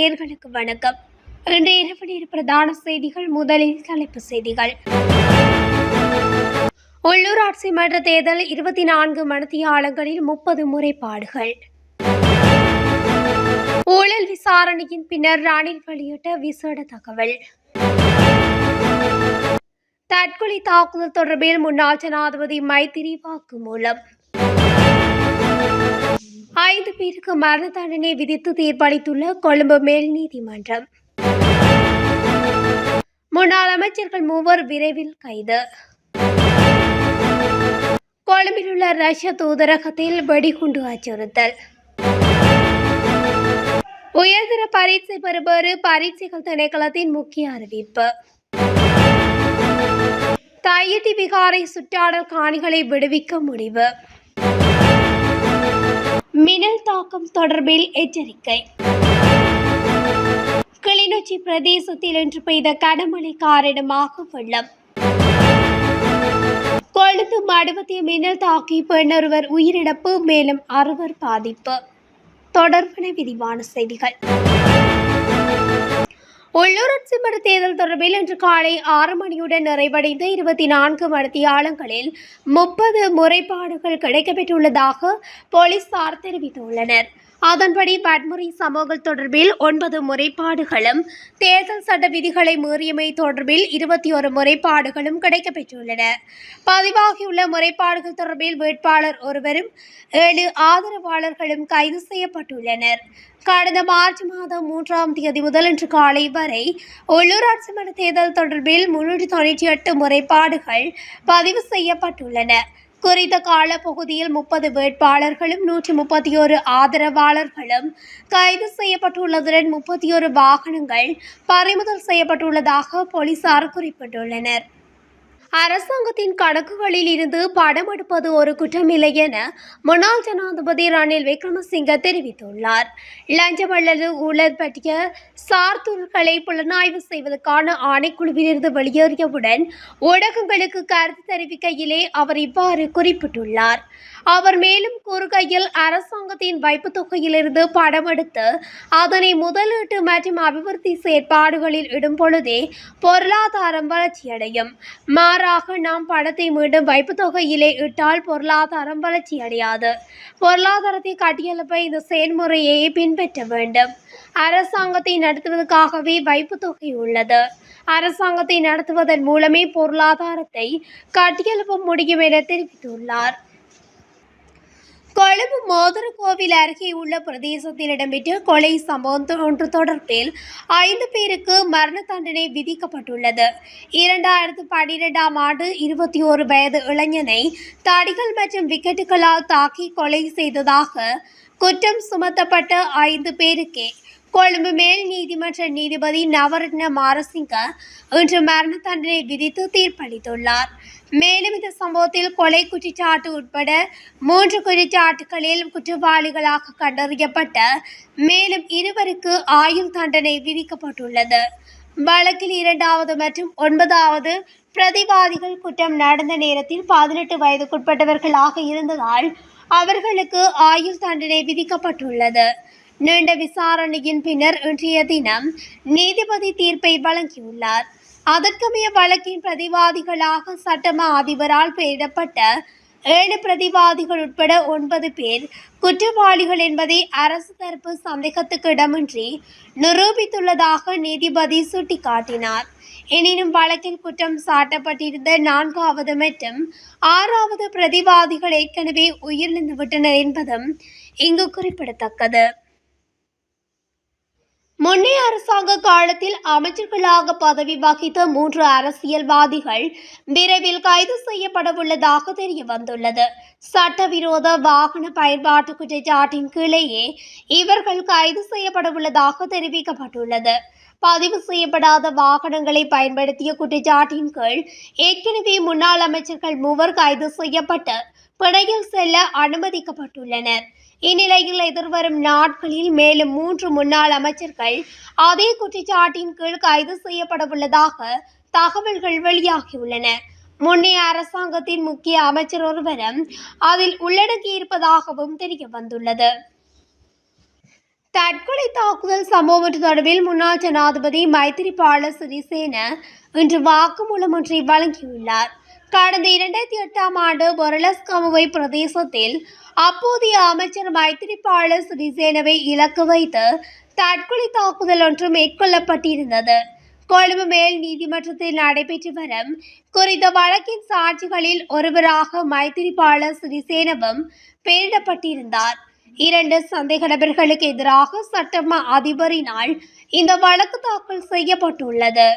நேர்களுக்கு வணக்கம். இன்று இரவு நேர பிரதான செய்திகள் முதலில் தலைப்பு செய்திகள். உள்ளூராட்சி மன்ற தேர்தல் இருபத்தி நான்கு மனத்தியாளங்களில் முப்பது முறைப்பாடுகள். ஊழல் விசாரணையின் பின்னர் ரணில் வெளியிட்ட விசேட தகவல். தற்கொலை தாக்குதல் தொடர்பில் முன்னாள் ஜனாதிபதி மைத்திரி வாக்குமூலம் ஐந்து பேருக்கு மரண தண்டனை விதித்து தீர்ப்பளித்துள்ள கொழும்பு மேல் நீதிமன்றம். முன்னாள் அமைச்சர்கள் மூவர் விரைவில் கைது. கொழும்பில் உள்ள ரஷ்ய தூதரகத்தில் வெடிகுண்டு அச்சுறுத்தல். உயர்தர பரீட்சை பெறுபவரு பரீட்சைகள் திணைக்களத்தின் முக்கிய அறிவிப்பு. தையிட்டி விகாரை சுற்றாடல் காணிகளை விடுவிக்க முடிவு. மின்னல் தாக்கம் தொடர்பில் எச்சரிக்கை. கிளிநொச்சி பிரதேசத்தில் இன்று பெய்த கனமழை காரணமாக வெள்ளம். கொழுந்து மடுவத்திய மின்னல் தாக்கி பெண்ணொருவர் உயிரிழப்பு மேலும் அறுவர் பாதிப்பு. தொடர்பான விரிவான செய்திகள். உள்ளூராட்சி மன்ற தேர்தல் தொடர்பில் இன்று காலை ஆறு மணியுடன் நிறைவடைந்த இருபத்தி நான்கு மணித்தியாலங்களில் முப்பது முறைப்பாடுகள் கிடைக்கப்பெற்றுள்ளதாக போலீசார் தெரிவித்துள்ளனர். அதன்படி வன்முறை சமூக தொடர்பில் ஒன்பது முறைப்பாடுகளும் தேர்தல் சட்ட விதிகளை மீறியமை தொடர்பில் இருபத்தி ஒரு முறைப்பாடுகளும் கிடைக்கப்பெற்றுள்ளன. பதிவாகியுள்ள முறைப்பாடுகள் தொடர்பில் வேட்பாளர் ஒருவரும் ஏழு ஆதரவாளர்களும் கைது செய்யப்பட்டுள்ளனர். கடந்த மார்ச் மாதம் மூன்றாம் தேதி முதல் இன்று காலை வரை உள்ளூராட்சி மன்ற தேர்தல் தொடர்பில் முன்னூற்றி தொண்ணூற்றி எட்டு முறைப்பாடுகள் பதிவு செய்யப்பட்டுள்ளன. குறித்த காலப்பகுதியில் முப்பது வேட்பாளர்களும் நூற்றி முப்பத்தி ஒரு ஆதரவாளர்களும் கைது செய்யப்பட்டுள்ளதுடன் முப்பத்தி ஒரு வாகனங்கள் பறிமுதல் செய்யப்பட்டுள்ளதாக போலீசார் குறிப்பிட்டுள்ளனர். அரசாங்கத்தின் கணக்குகளில் இருந்து படம் எடுப்பது ஒரு குற்றமில்லை என முன்னாள் ஜனாதிபதி ரணில் விக்ரமசிங்க தெரிவித்துள்ளார். லஞ்சம் அல்லது ஊழல் பற்றிய சார்தூர்களை புலனாய்வு செய்வதற்கான ஆணைக்குழுவிலிருந்து வெளியேறியவுடன் ஊடகங்களுக்கு கருத்து தெரிவிக்கையிலே அவர் இவ்வாறு குறிப்பிட்டுள்ளார். அவர் மேலும் கூறுகையில் அரசாங்கத்தின் வைப்பு தொகையிலிருந்து படம் எடுத்து அதனை முதலீட்டு மற்றும் அபிவிருத்தி செயற்பாடுகளில் இடும் பொழுதே பொருளாதாரம் வளர்ச்சியடையும். மாறாக நாம் படத்தை மீண்டும் வைப்புத் தொகையிலே இட்டால் பொருளாதாரம் வளர்ச்சியடையாது. பொருளாதாரத்தை கட்டியெழுப்ப இந்த செயல்முறையை பின்பற்ற வேண்டும். அரசாங்கத்தை நடத்துவதற்காகவே வைப்புத் தொகை உள்ளது. அரசாங்கத்தை நடத்துவதன் மூலமே பொருளாதாரத்தை கட்டியெழுப்ப முடியும் என தெரிவித்துள்ளார். கொழும்பு மோதர கோவில் அருகே உள்ள பிரதேசத்தில் இடம்பெற்ற கொலை சம்பவம் ஒன்று தொடர்பில் ஐந்து பேருக்கு மரண தண்டனை விதிக்கப்பட்டுள்ளது. இரண்டாயிரத்து பன்னிரெண்டாம் ஆண்டு இருபத்தி ஓரு வயது இளைஞனை தடிகள் மற்றும் விக்கெட்டுகளால் தாக்கி கொலை செய்ததாக குற்றம் சுமத்தப்பட்ட ஐந்து பேருக்கே கொழும்பு மேல் நீதிமன்ற நீதிபதி நவரத்ன மாரசிங்க இன்று மரண தண்டனை விதித்து தீர்ப்பளித்துள்ளார். மேலும் இந்த சம்பவத்தில் கொலை குற்றச்சாட்டு உட்பட மூன்று குற்றச்சாட்டுகளில் குற்றவாளிகளாக கண்டறியப்பட்ட மேலும் இருவருக்கு ஆயுள் தண்டனை விதிக்கப்பட்டுள்ளது. வழக்கில் இரண்டாவது மற்றும் ஒன்பதாவது பிரதிவாதிகள் குற்றம் நடந்த நேரத்தில் பதினெட்டு வயதுக்குட்பட்டவர்களாக இருந்ததால் அவர்களுக்கு ஆயுள் தண்டனை விதிக்கப்பட்டுள்ளது. நீண்ட விசாரணையின் பின்னர் இன்றைய தினம் நீதிபதி தீர்ப்பை வழங்கியுள்ளார். அதற்குமே வழக்கின் பிரதிவாதிகளாக சட்டமா அதிபரால் பெயரிடப்பட்ட ஏழு பிரதிவாதிகள் உட்பட ஒன்பது பேர் குற்றவாளிகள் என்பதை அரசு தரப்பு சந்தேகத்துக்கு இடமின்றி நிரூபித்துள்ளதாக நீதிபதி சுட்டிக்காட்டினார். எனினும் வழக்கில் குற்றம் சாட்டப்பட்டிருந்த நான்காவது மற்றும் ஆறாவது பிரதிவாதிகள் ஏற்கனவே உயிரிழந்து விட்டனர் என்பதும் இங்கு குறிப்பிடத்தக்கது. முன்னைய அரசாங்க காலத்தில் அமைச்சர்களாக பதவி வகித்த மூன்று அரசியல்வாதிகள் விரைவில் கைது செய்யப்படவுள்ளதாக தெரிய வந்துள்ளது சட்டவிரோத வாகன பயன்பாட்டு குற்றச்சாட்டின் கீழேயே இவர்கள் கைது செய்யப்படவுள்ளதாக தெரிவிக்கப்பட்டுள்ளது. பதிவு செய்யப்படாத வாகனங்களை பயன்படுத்திய குற்றச்சாட்டின் கீழ் ஏற்கனவே முன்னாள் அமைச்சர்கள் மூவர் கைது செய்யப்பட்டு பிணையில் செல்ல அனுமதிக்கப்பட்டுள்ளனர். இந்நிலையில் எதிர்வரும் நாட்களில் மேலும் மூன்று முன்னாள் அமைச்சர்கள் அதே குற்றச்சாட்டின் கீழ் கைது செய்யப்படவுள்ளதாக தகவல்கள் வெளியாகியுள்ளன. முன்னைய அரசாங்கத்தின் முக்கிய அமைச்சர் ஒருவரும் அதில் உள்ளடங்கியிருப்பதாகவும் தெரிய வந்துள்ளது தற்கொலை தாக்குதல் சம்பவம் தொடர்பில் முன்னாள் ஜனாதிபதி மைத்திரிபால சிறிசேன இன்று வாக்குமூலம் ஒன்றை வழங்கியுள்ளார். கடந்த இரண்டாயிரத்தி எட்டாம் ஆண்டு பொரலஸ்கமுவை பிரதேசத்தில் அப்போதைய அமைச்சர் மைத்திரிபால சிறிசேனவை இலக்கு வைத்து தற்கொலை தாக்குதல் ஒன்று மேற்கொள்ளப்பட்டிருந்தது. கொழும்பு மேல் நீதிமன்றத்தில் நடைபெற்று வரும் குறித்த வழக்கின் சாட்சிகளில் ஒருவராக மைத்திரிபால சிறிசேனவும் பெயரிடப்பட்டிருந்தார். இரண்டு சந்தேக நபர்களுக்கு எதிராக சட்டமா அதிபரினால் இந்த வழக்கு தாக்கல் செய்யப்பட்டுள்ளது.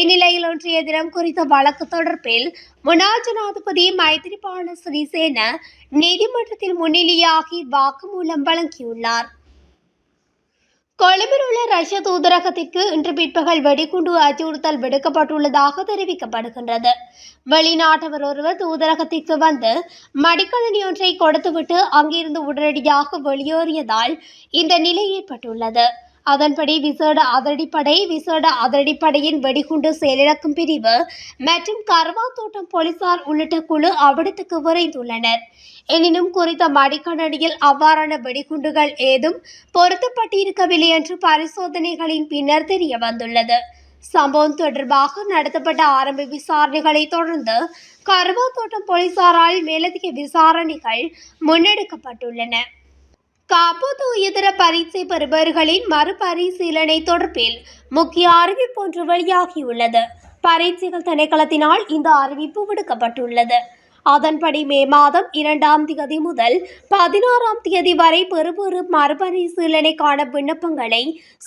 இந்நிலையில் ஒன்றிய தினம் குறித்த வழக்கு தொடர்பில் முன்னாள் ஜனாதிபதி மைத்திரிபால சிறிசேன நீதிமன்றத்தில் முன்னிலையாகி வாக்குமூலம் வழங்கியுள்ளார். கொழும்பில் உள்ள ரஷ்ய தூதரகத்திற்கு இன்று பிற்பகல் வெடிகுண்டு அச்சுறுத்தல் விடுக்கப்பட்டுள்ளதாக தெரிவிக்கப்படுகின்றது. வெளிநாட்டவர் ஒருவர் தூதரகத்திற்கு வந்து மடிக்கணினி ஒன்றை கொடுத்துவிட்டு அங்கிருந்து உடனடியாக வெளியேறியதால் இந்த நிலை ஏற்பட்டுள்ளது. அதன்படி விசேட அதிரடிப்படை விசேட அதிரடிப்படையின் வெடிகுண்டு செயலிழக்கும் பிரிவு மற்றும் கர்வாத்தோட்டம் போலீசார் உள்ளிட்ட குழு அவ்விடத்துக்கு விரைந்துள்ளனர். எனினும் குறித்த மடிக்கணடியில் அவ்வாறான வெடிகுண்டுகள் ஏதும் பொருத்தப்பட்டிருக்கவில்லை என்று பரிசோதனைகளின் பின்னர் தெரிய வந்துள்ளது சம்பவம் தொடர்பாக நடத்தப்பட்ட ஆரம்ப விசாரணைகளை தொடர்ந்து கருவாத்தோட்டம் போலீசாரால் மேலதிக விசாரணைகள் முன்னெடுக்கப்பட்டுள்ளன. காப்போது உயர்தர பரீட்சை பெறுபவர்களின் மறுபரிசீலனை தொடர்பில் முக்கிய அறிவிப்பு ஒன்று வெளியாகியுள்ளது. பரீட்சைகள் திணைக்களத்தினால் இந்த அறிவிப்பு விடுக்கப்பட்டுள்ளது. அதன்படி மே மாதம் இரண்டாம் தேதி முதல் பதினாறாம் தேதி வரை பெறுபொரு மறுபரிசீலனைக்கான விண்ணப்பங்களை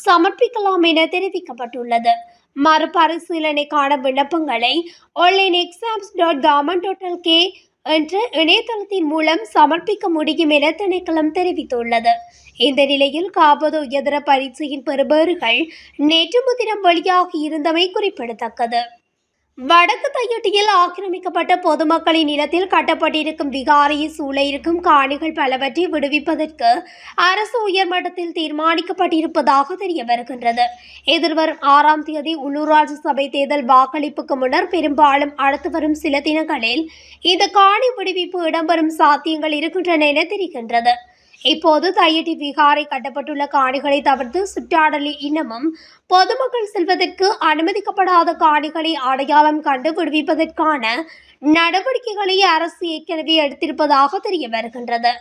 சமர்ப்பிக்கலாம் என தெரிவிக்கப்பட்டுள்ளது. மறுபரிசீலனைக்கான விண்ணப்பங்களை online exams dot government dot K என்று இணையதளத்தின் மூலம் சமர்ப்பிக்க முடியும் என திணைக்களம் தெரிவித்துள்ளது. இந்த நிலையில் காபது உயர்தர பரீட்சையின் பெறுபேறுகள் நேற்று முதினம் வெளியாகி இருந்தமை குறிப்பிடத்தக்கது. வடக்கு தையொட்டியில் ஆக்கிரமிக்கப்பட்ட பொதுமக்களின் நிலத்தில் கட்டப்பட்டிருக்கும் விகாரியை சூழ இருக்கும் காணிகள் பலவற்றை விடுவிப்பதற்கு அரசு உயர்மட்டத்தில் தீர்மானிக்கப்பட்டிருப்பதாக தெரிய வருகின்றது. எதிர்வரும் ஆறாம் தேதி உள்ளூராட்சி சபை தேர்தல் வாக்களிப்புக்கு முன்னர் பெரும்பாலும் அடுத்து வரும் சில தினங்களில் இந்த காணி விடுவிப்பு இடம்பெறும் சாத்தியங்கள் இருக்கின்றன என தெரிகின்றது. இப்போது தையட்டி விகாரை கட்டப்பட்டுள்ள காணிகளை தவிர்த்து சுற்றாடலில் இன்னமும் பொதுமக்கள் செல்வதற்கு அனுமதிக்கப்படாத காணிகளை அடையாளம் கண்டு விடுவிப்பதற்கான நடவடிக்கைகளை அரசு ஏற்கனவே எடுத்திருப்பதாக தெரிய வருகின்றது.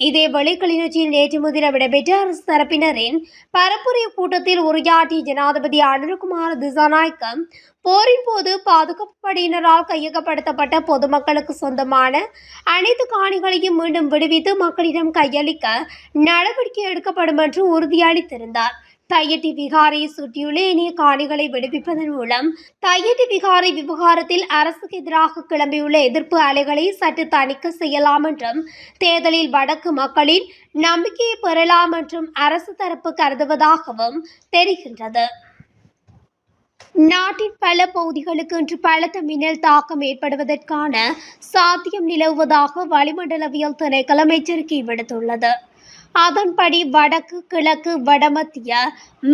இதேவேளை கிளிநொச்சியில் நேற்று முதினம் இடம்பெற்ற அரசு தரப்பினரின் பரப்புரை கூட்டத்தில் உரையாற்றிய ஜனாதிபதி அனுரகுமார் திசாநாயக்கம் போரின் போது பாதுகாப்பு படையினரால் கையகப்படுத்தப்பட்ட பொதுமக்களுக்கு சொந்தமான அனைத்து காணிகளையும் மீண்டும் விடுவித்து மக்களிடம் கையளிக்க நடவடிக்கை எடுக்கப்படும் என்று உறுதியளித்திருந்தார். தையட்டி விகாரையை சுற்றியுள்ள இனிய காணிகளை விடுவிப்பதன் மூலம் தையட்டி விகாரை விவகாரத்தில் அரசுக்கு எதிராக கிளம்பியுள்ள எதிர்ப்பு அலைகளை சற்று தணிக்க செய்யலாம் என்றும் தேர்தலில் வடக்கு மக்களின் நம்பிக்கையை பெறலாம் என்றும் அரசு தரப்பு கருதுவதாகவும் தெரிகின்றது. நாட்டின் பல பகுதிகளுக்கு இன்று பலத்த மின்னல் தாக்கம் ஏற்படுவதற்கான சாத்தியம் நிலவுவதாக வளிமண்டலவியல் திணைக்களம் எச்சரிக்கை விடுத்துள்ளது. அதன்படி வடக்கு கிழக்கு வடமத்திய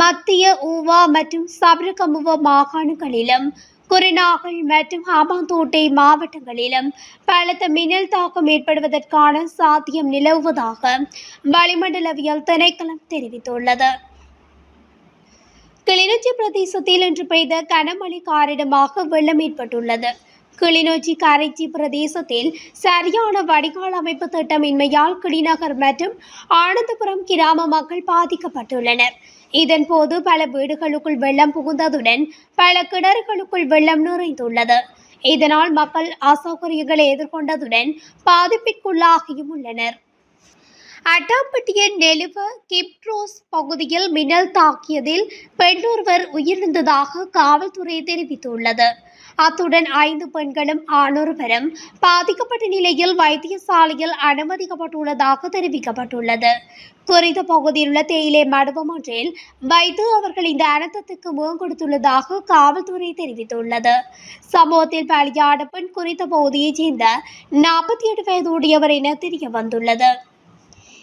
மத்திய ஊவா மற்றும் சபரகமுவ மாகாணங்களிலும் குருநாகல் மற்றும் ஹாமாந்தோட்டை மாவட்டங்களிலும் பலத்த மின்னல் தாக்கம் ஏற்படுவதற்கான சாத்தியம் நிலவுவதாக வளிமண்டலவியல் திணைக்களம் தெரிவித்துள்ளது. கிளிநொச்சி பிரதேசத்தில் இன்று பெய்த கனமழை காரணமாக வெள்ளம் ஏற்பட்டுள்ளது. கிளிநொச்சி கரைச்சி பிரதேசத்தில் சரியான வடிகால் அமைப்பு திட்டமின்மையால் கிளிநகர் மற்றும் ஆனந்தபுரம் கிராம மக்கள் பாதிக்கப்பட்டுள்ளனர். இதன்போது பல வீடுகளுக்குள் வெள்ளம் புகுந்ததுடன் பல கிணறுகளுக்குள் வெள்ளம் நிறைந்துள்ளது. இதனால் மக்கள் அசௌகரியங்களை எதிர்கொண்டதுடன் பாதிப்பிற்குள்ளாகியும் உள்ளனர். அட்டாம்பட்டிய நெலுவ கிப்ரோஸ் பகுதியில் மின்னல் தாக்கியதில் பெண்ணொருவர் உயிரிழந்ததாக காவல்துறை தெரிவித்துள்ளது. அத்துடன் ஐந்து பெண்களும் ஆணொருவரும் பாதிக்கப்பட்ட நிலையில் வைத்தியசாலையில் அனுமதிக்கப்பட்டுள்ளதாக தெரிவிக்கப்பட்டுள்ளது. குறித்த பகுதியில் உள்ள தேயிலை மடுவம் ஒன்றில் வைத்து அவர்கள் இந்த அனர்த்தத்துக்கு முகம் கொடுத்துள்ளதாக காவல்துறை தெரிவித்துள்ளது. சம்பவத்தில் பலியான பெண் குறித்த பகுதியைச் சேர்ந்த நாற்பத்தி எட்டு வயதுடையவர் என தெரிய வந்துள்ளது